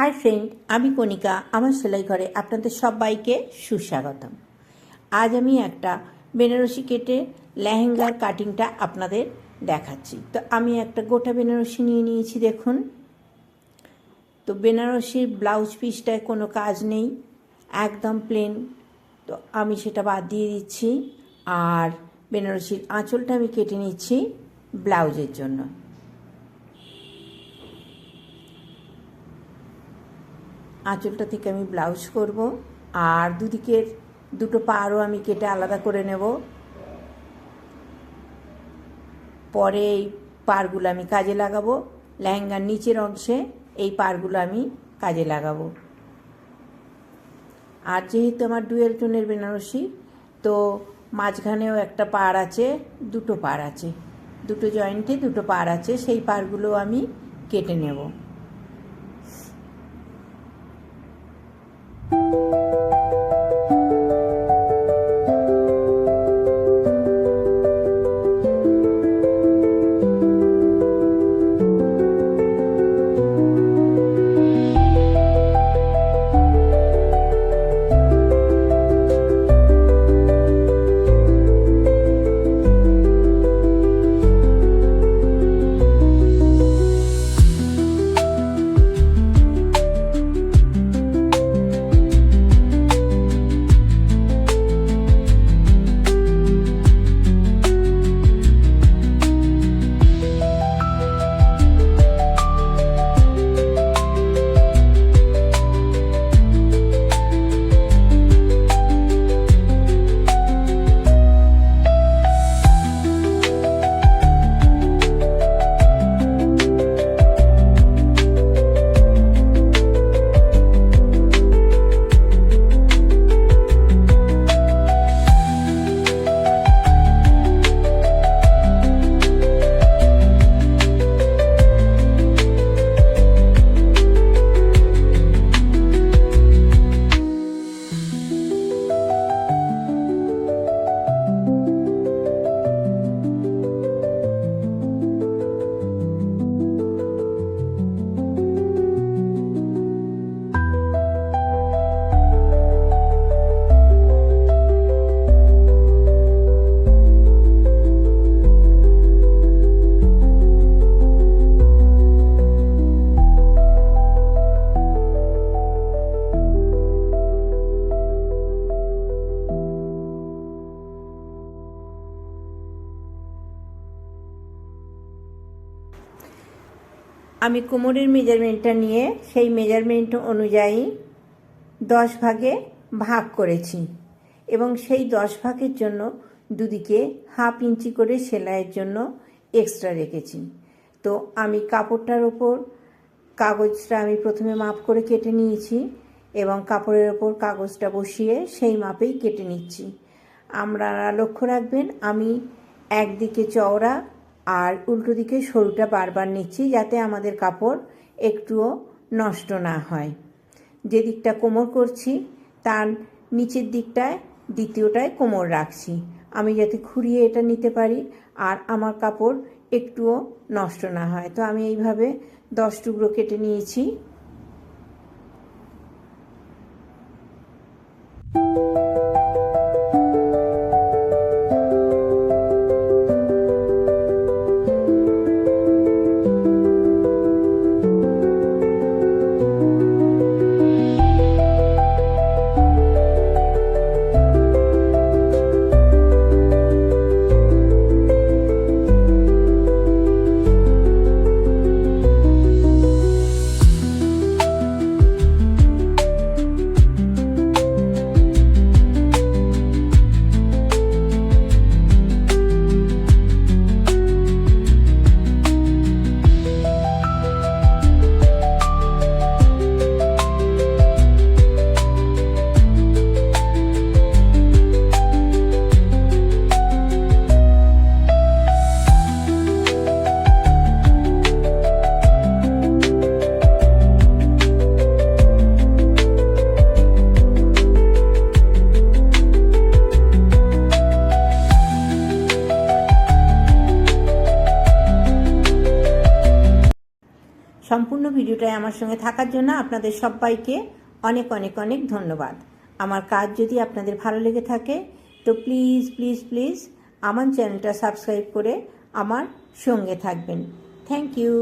Hi friend, আমি কণিকা, আমার সেলাই ঘরে আপনাদের সবাইকে সুস্বাগতম। আজ আমি একটা বেনারসি কেটে লেহেঙ্গার কাটিংটা আপনাদের দেখাচ্ছি। তো আমি একটা গোটা বেনারসি নিয়ে নিয়েছি, দেখুন। তো বেনারসির ব্লাউজ পিসটায় কোনো কাজ নেই, একদম প্লেন তো আমি সেটা বাদ দিয়ে দিচ্ছি, আর বেনারসির আঁচলটা আমি কেটে নিচ্ছি ব্লাউজের জন্য। আঁচলটা থেকে আমি ব্লাউজ করব আর দুদিকের দুটো পাড়ও আমি কেটে আলাদা করে নেব। পরে এই পাড়গুলো আমি কাজে লাগাবো। লেহেঙ্গার নিচের অংশে এই পাড়গুলো আমি কাজে লাগাবো। আর যেহেতু আমার ডুয়েল টোনের বেনারসি, তো মাঝখানেও একটা পাড় আছে, দুটো পাড় আছে। দুটো জয়েন্টে দুটো পাড় আছে, সেই পাড়গুলো আমি কেটে নেব। আমি কোমরের মেজারমেন্টটা নিয়ে সেই মেজারমেন্ট অনুযায়ী দশ ভাগে ভাগ করেছি এবং সেই দশ ভাগের জন্য দুদিকে হাফ ইঞ্চি করে সেলাইয়ের জন্য এক্সট্রা রেখেছি। তো আমি কাপড়টার ওপর কাগজটা আমি প্রথমে মাপ করে কেটে নিয়েছি এবং কাপড়ের ওপর কাগজটা বসিয়ে সেই মাপেই কেটে নিচ্ছি। আমরা লক্ষ্য রাখবেন, আমি একদিকে চওড়া আর উল্টো দিকে সরুটা বারবার নিচ্ছি যাতে আমাদের কাপড় একটুও নষ্ট না হয়। যে দিকটা কোমর করছি, তার নিচের দিকটায় দ্বিতীয়টায় কোমর রাখছি। আমি যাতে ঘুরিয়ে এটা নিতে পারি আর আমার কাপড় একটুও নষ্ট না হয়। তো আমি এইভাবে দশ টুকরো কেটে নিয়েছি। ভিডিওটায় আমার সঙ্গে থাকার জন্য আপনাদের সবাইকে অনেক অনেক অনেক ধন্যবাদ। আমার কাজ যদি আপনাদের ভালো লেগে থাকে, তো প্লিজ প্লিজ প্লিজ আমার চ্যানেলটা সাবস্ক্রাইব করে আমার সঙ্গে থাকবেন। Thank you.